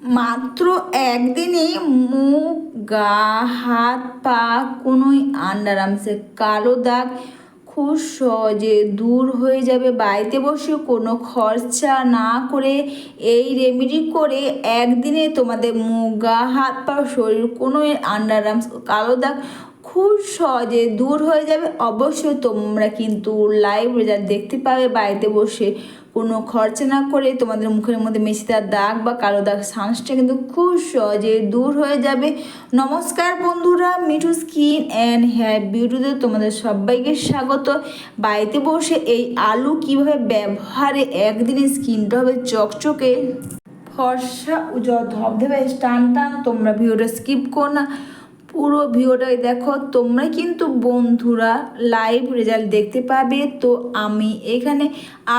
মাত্র একদিনে মুখ, গা, হাত, পা কোনোই আন্ডারামসে কালো দাগ খুব সহজে দূর হয়ে যাবে। বাড়িতে বসে কোনো খরচা না করে এই রেমেডি করে একদিনে তোমাদের মুখ, গা, হাত, পা, শরীর কোনো আন্ডার আর্মস কালো দাগ খুব সহজে দূর হয়ে যাবে। অবশ্যই তোমরা কিন্তু লাইভ রেজাল্ট দেখতে পাবে, বাড়িতে বসে কোনো খরচা না করে তোমাদের মুখের মধ্যে মেশিদার দাগ বা কালো দাগ সানসটা কিন্তু খুব সহজে দূর হয়ে যাবে। নমস্কার বন্ধুরা, মিঠু স্কিন অ্যান্ড হেয়ার বিউটিতে তোমাদের সবাইকে স্বাগত। বাড়িতে বসে এই আলু কীভাবে ব্যবহারে একদিনে স্কিনটা হবে চকচকে, ফর্সা, উজ্জ্বল, ধবধবে টান টান তোমরা ভিডিওটা স্কিপ করো না। পুরো ভিডিওটাই দেখো। তোমরা কিন্তু বন্ধুরা লাইভ রেজাল্ট দেখতে পাবে। তো আমি এখানে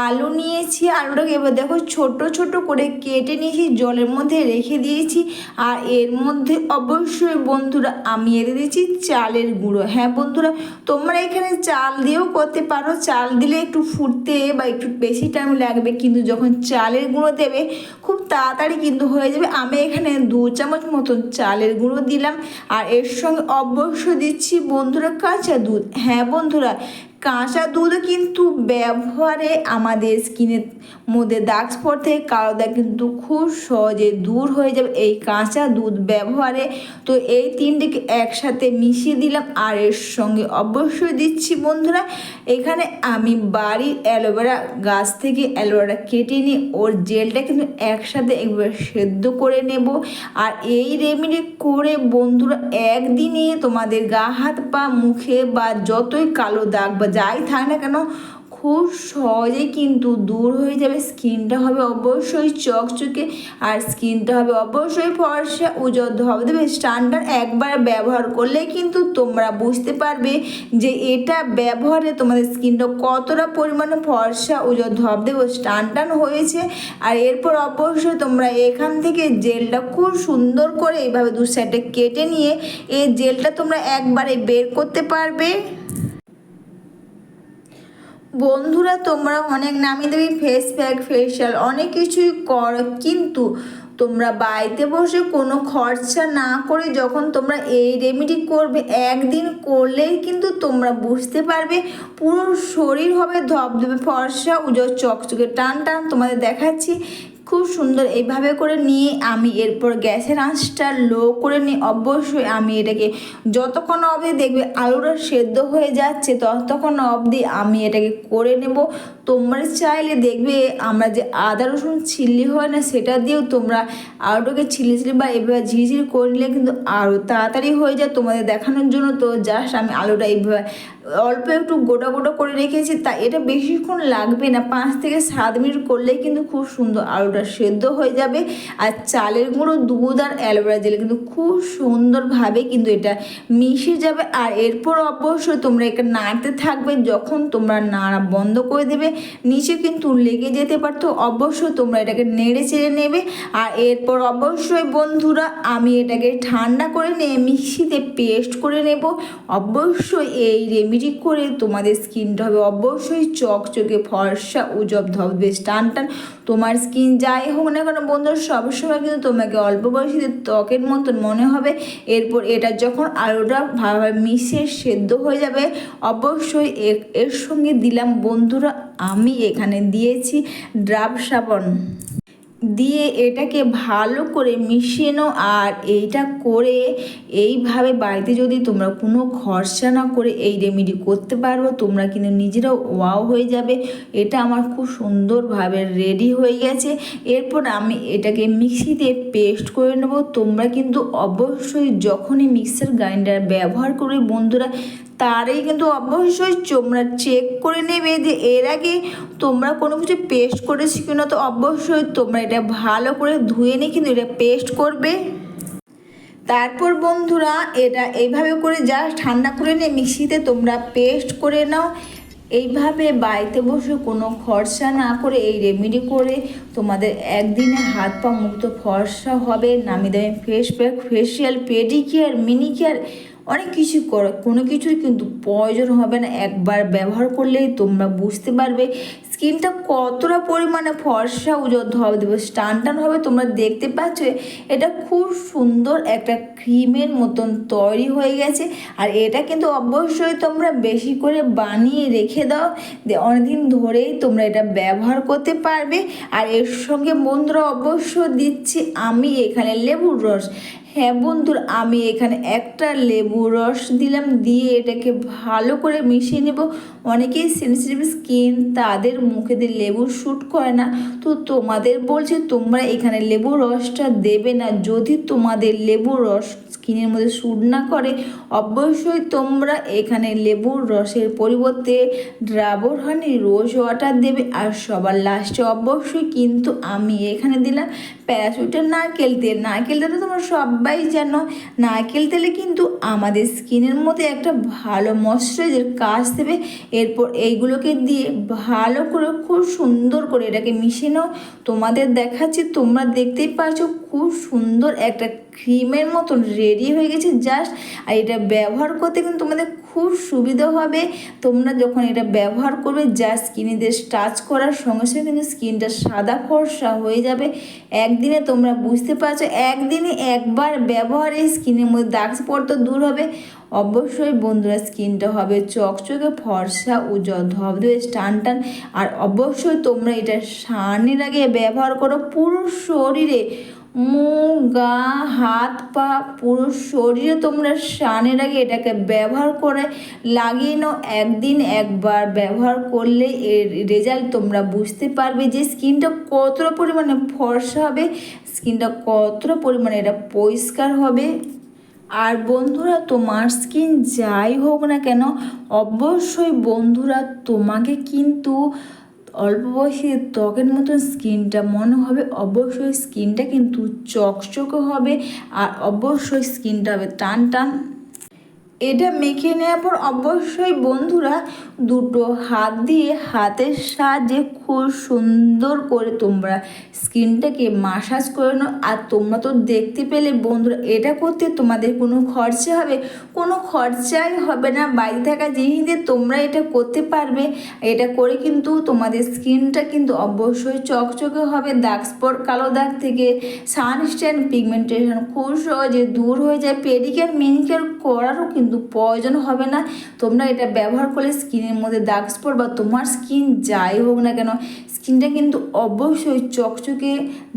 আলু নিয়েছি। আলুটাকে এবার দেখো ছোট ছোট করে কেটে নিয়েছি, জলের মধ্যে রেখে দিয়েছি। আর এর মধ্যে অবশ্যই বন্ধুরা আমি এতে দিয়েছি চালের গুঁড়ো। হ্যাঁ বন্ধুরা, তোমরা এখানে চাল দিয়েও করতে পারো। চাল দিলে একটু ফুটতে বা একটু বেশি টাইম লাগবে। কিন্তু যখন চালের গুঁড়ো দেবে, খুব তাড়াতাড়ি কিন্তু হয়ে যাবে। আমি এখানে দু চামচ মতন চালের গুঁড়ো দিলাম। আর এর সঙ্গে অবশ্য দিচ্ছি বন্ধুরা কাঁচা দুধ। হ্যাঁ বন্ধুরা কাঁচা দুধ কিন্তু ব্যবহারে আমাদের স্কিনের মধ্যে দাগ স্পট থেকে কালো দাগ কিন্তু খুব সহজে দূর হয়ে যাবে এই কাঁচা দুধ ব্যবহারে। তো এই তিনটিকে একসাথে মিশিয়ে দিলাম আর এর সঙ্গে অবশ্যই দিচ্ছি বন্ধুরা, এখানে আমি বাড়ির অ্যালোভেরা গাছ থেকে অ্যালোভেরা কেটে নিয়ে ওর জেলটা কিন্তু একসাথে একবার সেদ্ধ করে নেব। আর এই রেমেডি করে বন্ধুরা, একদিনে তোমাদের গা, হাত, পা, মুখে বা যতই কালো দাগ বা যাই থাক না কেন, খুব সহজেই কিন্তু দূর হয়ে যাবে। স্কিনটা হবে অবশ্যই চকচকে আর স্কিনটা হবে অবশ্যই ফর্সা, উজ্জ্বল হবে দেবে স্ট্যান্ডার্ড একবার ব্যবহার করলে কিন্তু তোমরা বুঝতে পারবে যে এটা ব্যবহারে তোমাদের স্কিনটা কতটা পরিমাণে ফর্সা, উজ্জ্বল ধব দেবে স্ট্যান্ডার্ড হয়েছে। আর এরপর অবশ্যই তোমরা এখান থেকে জেলটা খুব সুন্দর করে এইভাবে দু সাইডে কেটে নিয়ে এই জেলটা তোমরা একবারে বের করতে পারবে। বন্ধুরা, তোমরা অনেক নামি দামি ফেস প্যাক ফেসিয়াল অনেক কিছুই কর, কিন্তু তোমরা বাড়িতে বসে কোনো খরচা না করে যখন তোমরা এই রেমেডি করবে, একদিন করলেই কিন্তু তোমরা বুঝতে পারবে, পুরো শরীর হবে ধপধপে ফর্সা উজো চকচকে। টান টান তোমাদের দেখাচ্ছি। খুব সুন্দর। এইভাবে করে নিয়ে আমি এরপর গ্যাসের আঁচটা লো করে নিয়ে অবশ্যই আমি এটাকে যতক্ষণ অবধি দেখবে আলুটা সেদ্ধ হয়ে যাচ্ছে, ততক্ষণ অবধি আমি এটাকে করে নেব। তোমরা চাইলে দেখবে আমরা যে আদা, রসুন চিল্লি হয় না, সেটা দিয়েও তোমরা আলুটাকে ছিলি ছিলি বা এভাবে ঝিঝির করে নিলে কিন্তু আরও তাড়াতাড়ি হয়ে যায় তোমাদের দেখানোর জন্য। তো জাস্ট আমি আলুটা এইভাবে অল্প একটু গোটা গোটা করে রেখেছি। তা এটা বেশিক্ষণ লাগবে না, পাঁচ থেকে সাত মিনিট করলেই কিন্তু খুব সুন্দর আলুটা সেদ্ধ হয়ে যাবে। আর চালের গুঁড়ো, দুধ আর অ্যালোভেরা জেল কিন্তু খুব সুন্দরভাবে কিন্তু এটা মিশে যাবে। আর এরপর অবশ্যই তোমরা এটা নাড়তে থাকবে যখন তোমরা নাড়া বন্ধ করে দেবে। নিচে কিন্তু লেগে যেতে পারতো। অবশ্যই তোমরা এটাকে নেড়ে চেড়ে নেবে। আর এরপর অবশ্যই বন্ধুরা, আমি এটাকে ঠান্ডা করে নিয়ে মিক্সিতে পেস্ট করে নেব। অবশ্যই এই রেমিডি করে তোমাদের স্কিনটা হবে। অবশ্যই চকচকে ফর্সা উজব ধবধবে টান টান তোমার স্কিন যাই হোক না কেন বন্ধুরা, সবসময় কিন্তু তোমাকে অল্প বয়সীদের ত্বকের মতন মনে হবে। এরপর এটা যখন আলোটা ভালোভাবে মিশে সেদ্ধ হয়ে যাবে, অবশ্যই এর সঙ্গে দিলাম বন্ধুরা, আমি এখানে দিয়েছি ড্রাব সাবন। দিয়ে এটাকে ভালো করে মিশিয়ে নাও আর এইটা করে এইভাবে বাড়িতে যদি তোমরা কোনো খরচা না করে এই রেমেডি করতে পারব তোমরা কিন্তু নিজেরাও ওয়াও হয়ে যাবে। এটা আমার খুব সুন্দরভাবে রেডি হয়ে গেছে। এরপর আমি এটাকে মিক্সিতে পেস্ট করে নেব। তোমরা কিন্তু অবশ্যই যখনই মিক্সার গ্রাইন্ডার ব্যবহার করবে বন্ধুরা তারই কিন্তু অবশ্যই তোমরা চেক করে নেবে যে এর আগে তোমরা কোনো কিছু পেস্ট করেছি কিনা। তো অবশ্যই তোমরা এটা ভালো করে ধুয়ে নিয়ে কিন্তু এটা পেস্ট করবে। তারপর বন্ধুরা, এটা এইভাবে করে যা ঠান্ডা করে নিয়ে মিক্সিতে তোমরা পেস্ট করে নাও। এইভাবে বাড়িতে বসে কোনো খরচা না করে এই রেমেডি করে তোমাদের একদিনে হাত পা মুক্ত ফর্সা হবে। নামি দামি face pack facial pedicure manicure অনেক কিছু করো, কোনো কিছুর কিন্তু প্রয়োজন হবে না। একবার ব্যবহার করলেই তোমরা বুঝতে পারবে। স্কিনটা কতটা পরিমাণে ফর্সা উজ্জ্বল হবে দেবো টান টান হবে, তোমরা দেখতে পাচ্ছ এটা খুব সুন্দর একটা ক্রিমের মতন তৈরি হয়ে গেছে। আর এটা কিন্তু অবশ্যই তোমরা বেশি করে বানিয়ে রেখে দাও অনেকদিন ধরেই তোমরা এটা ব্যবহার করতে পারবে। আর এর সঙ্গে বন্ধুরা অবশ্য দিচ্ছি আমি এখানে লেবুর রস। হ্যাঁ বন্ধুর আমি এখানে একটা লেবু রস দিলাম দিয়ে এটাকে ভালো করে মিশিয়ে নেব। অনেকেই সেন্সিটিভ স্কিন তাদের মুখে দিয়ে লেবু শ্যুট করে না। তো তোমাদের বলছে তোমরা এখানে লেবু রসটা দেবে না। যদি তোমাদের লেবু রস স্কিনের মধ্যে শ্যুট না করে, অবশ্যই তোমরা এখানে লেবুর রসের পরিবর্তে ড্রাবর হানি রোজ ওয়াটার দেবে। আর সবার লাস্টে অবশ্যই কিন্তু আমি এখানে দিলাম প্যারাশুটের নারকেল তেল। নারকেল তেল তো তোমরা সবাই জানো। নারকেল তেলে কিন্তু আমাদের স্কিনের মধ্যে একটা ভালো ময়শ্চারাইজার কাজ দেবে। এরপর এইগুলোকে দিয়ে ভালো করে খুব সুন্দর করে এটাকে মিশে নাও। তোমাদের দেখাচ্ছি, তোমরা দেখতেই পাচ্ছ খুব সুন্দর একটা ক্রিমের মতন রেডি হয়ে গেছে জাস্ট আর এটা ব্যবহার করতে কিন্তু তোমাদের খুব সুবিধা হবে। তোমরা যখন এটা ব্যবহার করবে যা স্কিনে দিয়ে টাচ করার সঙ্গে সঙ্গে কিন্তু স্কিনটা সাদা ফর্সা হয়ে যাবে। একদিনে তোমরা বুঝতে পারছ, একদিনে একবার ব্যবহারে স্কিনের মধ্যে দাগ স্পট তো দূর হবে। অবশ্যই বন্ধুরা স্কিনটা হবে চকচকে, ফর্সা, উজ্জ্বল, ধবধবে, টান টান। আর অবশ্যই তোমরা এটা সানের আগে ব্যবহার করো পুরো শরীরে। মুখ, গা, হাত, পা, পুরো শরীরে তোমরা স্নানের আগে এটাকে ব্যবহার করে লাগিয়ে নাও। একদিন একবার ব্যবহার করলে এর রেজাল্ট তোমরা বুঝতে পারবে যে স্কিনটা কতটা পরিমাণে ফর্সা হবে, স্কিনটা কতটা পরিমাণে এটা পরিষ্কার হবে। আর বন্ধুরা, তোমার স্কিন যাই হোক না কেন, অবশ্যই বন্ধুরা, তোমাকে কিন্তু অল্প বয়সে ত্বকের মতন স্কিনটা, মনে হবে অবশ্যই স্কিনটা কিন্তু চকচকে হবে আর অবশ্যই স্কিনটা হবে টান টান এটা মেখে নেওয়ার পর অবশ্যই বন্ধুরা দুটো হাত দিয়ে হাতের সাহায্যে খুব সুন্দর করে তোমরা স্কিনটাকে মাসাজ করে নাও। আর তোমরা তো দেখতে পেলে বন্ধুরা, এটা করতে তোমাদের কোনো খরচা হবে। কোনো খরচাই হবে না। বাড়ি থাকা জিনিস দিয়ে তোমরা এটা করতে পারবে। এটা করে কিন্তু তোমাদের স্কিনটা কিন্তু অবশ্যই চকচকে হবে। দাগ স্পট, কালো দাগ থেকে সানস্ট্যান্ড পিগমেন্টেশন খুব সহজে দূর হয়ে যায়। পেডিকেয়ার মেনিকেয়ার করারও কিন্তু প্রয়োজন হবে না। তোমরা এটা ব্যবহার করলে স্কিনের মধ্যে দাগ স্পট বা তোমার স্কিন যাই হোক না কেন স্কিনটা কিন্তু অবশ্যই চকচকে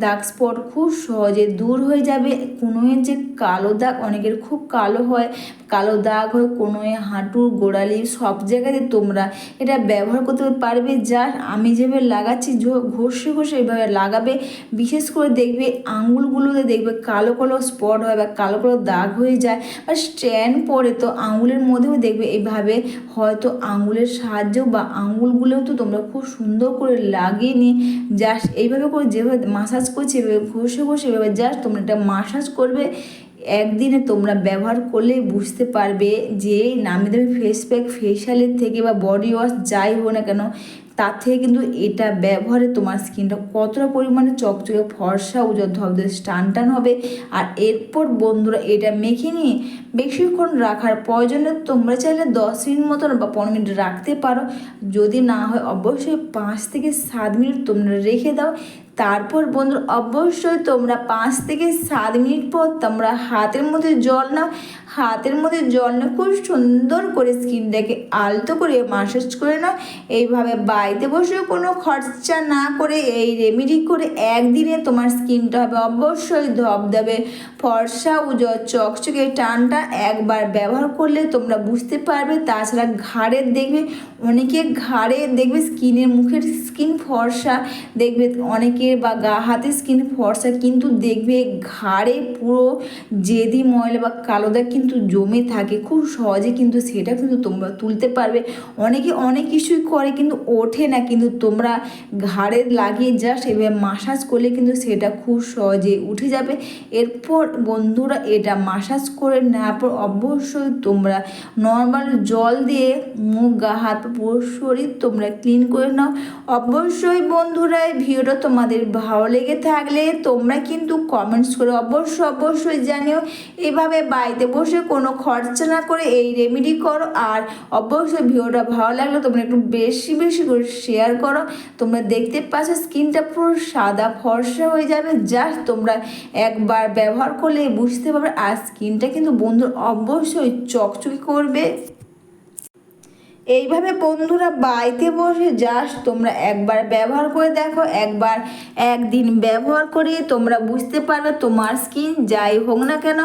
দাগ স্পট খুব সহজে দূর হয়ে যাবে। কোনোয়ের যে কালো দাগ, অনেকের খুব কালো হয়। কালো দাগ হয় কোনোয়ে হাঁটুর গোড়ালি সব জায়গাতে তোমরা এটা ব্যবহার করতে পারবে। যা আমি যেভাবে লাগাচ্ছি ঘষে ঘষে এইভাবে লাগাবে, বিশেষ করে দেখবে আঙুলগুলোতে দেখবে কালো কালো স্পট হয় বা কালো কালো দাগ হয়ে যায়। বা স্ট্যান্ড পরে তো আঙুলের মধ্যেও দেখবে এভাবে হয়তো আঙুলের সাহায্য বা আঙুলগুলোও তো তোমরা খুব সুন্দর করে লাগিয়ে নিয়ে জাস্ট এইভাবে করে যেভাবে মাসাজ করছে, এভাবে ঘষে ঘষে, এভাবে জাস্ট তোমরা একটা মাসাজ করবে। একদিনে তোমরা ব্যবহার করলে বুঝতে পারবে যে নামি দামি ফেস প্যাক ফেশিয়ালের থেকে বা বডি ওয়াশ যাই হোক না কেন তার থেকে কিন্তু এটা ব্যবহারে তোমার স্কিনটা কতটা পরিমাণে চকচকে, ফর্সা উজ্জ্বল ধবধবে টান টান হবে। আর এরপর বন্ধুরা এটা মেখে নিয়ে বেশিক্ষণ রাখার প্রয়োজনে তোমরা চাইলে দশ মিনিট মতন বা পনেরো মিনিট রাখতে পারো। যদি না হয় অবশ্যই পাঁচ থেকে সাত মিনিট তোমরা রেখে দাও। তারপর বন্ধু অবশ্যই তোমরা পাঁচ থেকে সাত মিনিট পর তোমরা হাতের মধ্যে জল নাও। হাতের মধ্যে জল না খুব সুন্দর করে স্কিনটাকে আলতো করে মাসাজ করে নাও। এইভাবে বাড়িতে বসে কোনো খরচা না করে এই রেমেডি করে একদিনে তোমার স্কিনটা হবে। অবশ্যই ধবধবে, ফর্সা, উজ্জ্বল, চকচকে, টানটা একবার ব্যবহার করলে তোমরা বুঝতে পারবে। তাছাড়া ঘাড়ের দেখবে, অনেকে ঘাড়ে দেখবে স্কিনের, মুখের স্কিন ফর্সা, দেখবে অনেকে বা গা হাতের স্কিন ফর্সা, কিন্তু দেখবে ঘাড়ে পুরো জেদি ময়লা বা কালো দাগ কিন্তু জমে থাকে। খুব সহজে কিন্তু সেটা কিন্তু তোমরা তুলতে পারবে। অনেকে অনেক কিছুই করে কিন্তু ওঠে না, কিন্তু তোমরা ঘাড়ে লাগিয়ে জাস্ট এভাবে মাসাজ করলে কিন্তু সেটা খুব সহজে উঠে যাবে। এরপর বন্ধুরা এটা মাসাজ করে নেওয়ার পর অবশ্যই তোমরা নর্মাল জল দিয়ে মুখ, গা, হাত, পুরো শরীর তোমরা ক্লিন করে নাও। অবশ্যই বন্ধুরা, এই ভিডিওটা তোমাদের তোমাদের ভালো লেগে থাকলে তোমরা কিন্তু কমেন্টস করে অবশ্যই অবশ্যই জানিও। এভাবে বাড়িতে বসে কোনো খরচা না করে এই রেমেডি করো। আর অবশ্যই ভিডিওটা ভালো লাগলে তোমরা একটু বেশি বেশি করে শেয়ার করো। তোমরা দেখতে পাচ্ছ স্কিনটা পুরো সাদা, ফর্সা হয়ে যাবে। জাস্ট তোমরা একবার ব্যবহার করলে বুঝতে পারবে। আর স্কিনটা কিন্তু বন্ধুর অবশ্যই চকচকে করবে। এইভাবে বন্ধুরা বাড়িতে বসে জাস্ট তোমরা একবার ব্যবহার করে দেখো, একবার একদিন ব্যবহার করে তোমরা বুঝতে পারবে তোমার স্কিন যাই হোক না কেন,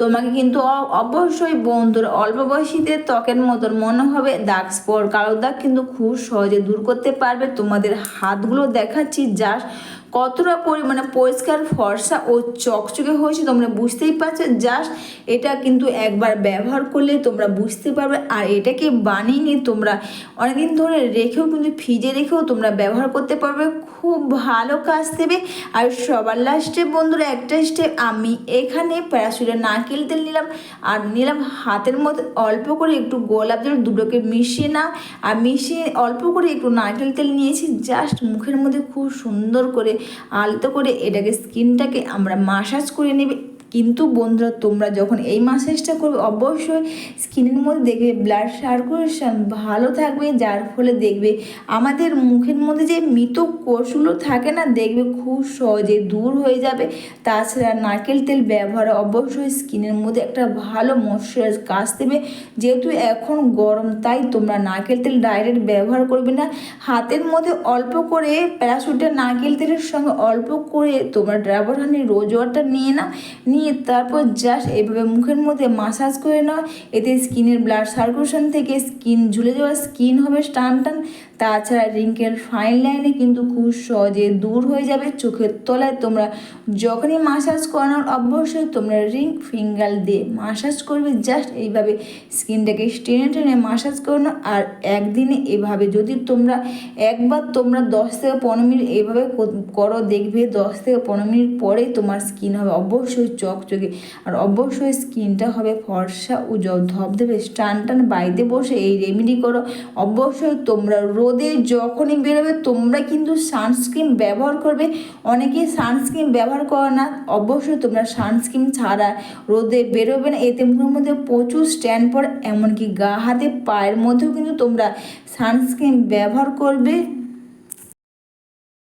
তোমাকে কিন্তু অবশ্যই বন্ধুর অল্প বয়সীদের ত্বকের মতন মনে হবে দাগ স্পট কালো দাগ কিন্তু খুব সহজে দূর করতে পারবে। তোমাদের হাতগুলো দেখাচ্ছি জাস্ট কতটা পরিমাণে পরিষ্কার ফর্সা ও চকচকে হয়েছে তোমরা বুঝতেই পারছ। জাস্ট এটা কিন্তু একবার ব্যবহার করলে তোমরা বুঝতে পারবে। আর এটাকে বানিয়ে নিয়ে তোমরা অনেকদিন ধরে রেখেও কিন্তু ফ্রিজে রেখেও তোমরা ব্যবহার করতে পারবে। খুব ভালো কাজ দেবে। আর সবার লাস্টে বন্ধুরা একটা স্টেপ আমি এখানে প্যারাসুটের নারকেল তেল নিলাম। আর নিলাম হাতের মধ্যে অল্প করে একটু গোলাপ জল, দুটোকে মিশিয়ে নাও। আর মিশিয়ে অল্প করে একটু নারকেল তেল নিয়েছি। জাস্ট মুখের মধ্যে খুব সুন্দর করে আলতো করে এটাকে স্কিনটাকে আমরা মাসাজ করে নেবে কিন্তু বন্ধুরা, তোমরা যখন এই মাসাজটা করবে, অবশ্যই স্কিনের মধ্যে দেখবে ব্লাড সার্কুলেশন ভালো থাকবে, যার ফলে দেখবে আমাদের মুখের মধ্যে যে মৃত কোষগুলো থাকে না, দেখবে খুব সহজে দূর হয়ে যাবে। তাছাড়া নারকেল তেল ব্যবহারে অবশ্যই স্কিনের মধ্যে একটা ভালো ময়শ্চারাইজ কাজ দেবে। যেহেতু এখন গরম, তাই তোমরা নারকেল তেল ডাইরেক্ট ব্যবহার করবে না। হাতের মধ্যে অল্প করে প্যারাশুটের নারকেল তেলের সঙ্গে অল্প করে তোমরা ড্রাইভার হানি রোজ ওয়াটার নিয়ে নাও। নিয়ে তারপর জাস্ট এভাবে মুখের মধ্যে মাসাজ করে নাও। এতে স্কিনের ব্লাড সার্কুলেশন থেকে স্কিন ঝুলে যাওয়া স্কিন হবে টান টান তাছাড়া রিঙ্কেল ফাইন লাইনে কিন্তু খুব সহজে দূর হয়ে যাবে চোখের তলায়। তোমরা যখনই মাসাজ করানোর অবশ্যই তোমরা রিং ফিঙ্গার দিয়ে মাসাজ করবে। জাস্ট এইভাবে স্কিনটাকে টেনে টেনে মাসাজ করানো আর একদিনে এভাবে যদি তোমরা একবার তোমরা দশ থেকে পনেরো মিনিট এইভাবে করো দেখবে দশ থেকে পনেরো মিনিট পরেই তোমার স্কিন হবে। অবশ্যই চকচকে। আর অবশ্যই স্কিনটা হবে ফর্সা ও জ- ধবধবে। টান টান বাড়িতে বসে এই রেমেডি করো। অবশ্যই তোমরা রোদে যখনই বেরোবে, তোমরা কিন্তু সানস্ক্রিন ব্যবহার করবে। অনেকে সানস্ক্রিন ব্যবহার করে না, অবশ্যই তোমরা সানস্ক্রিন ছাড়া রোদে বেরোবে না। এতে মুখের মধ্যে প্রচুর স্ট্যান্ড পড়ে, এমনকি গা, হাতে, পায়ের মধ্যেও কিন্তু তোমরা সানস্ক্রিন ব্যবহার করবে।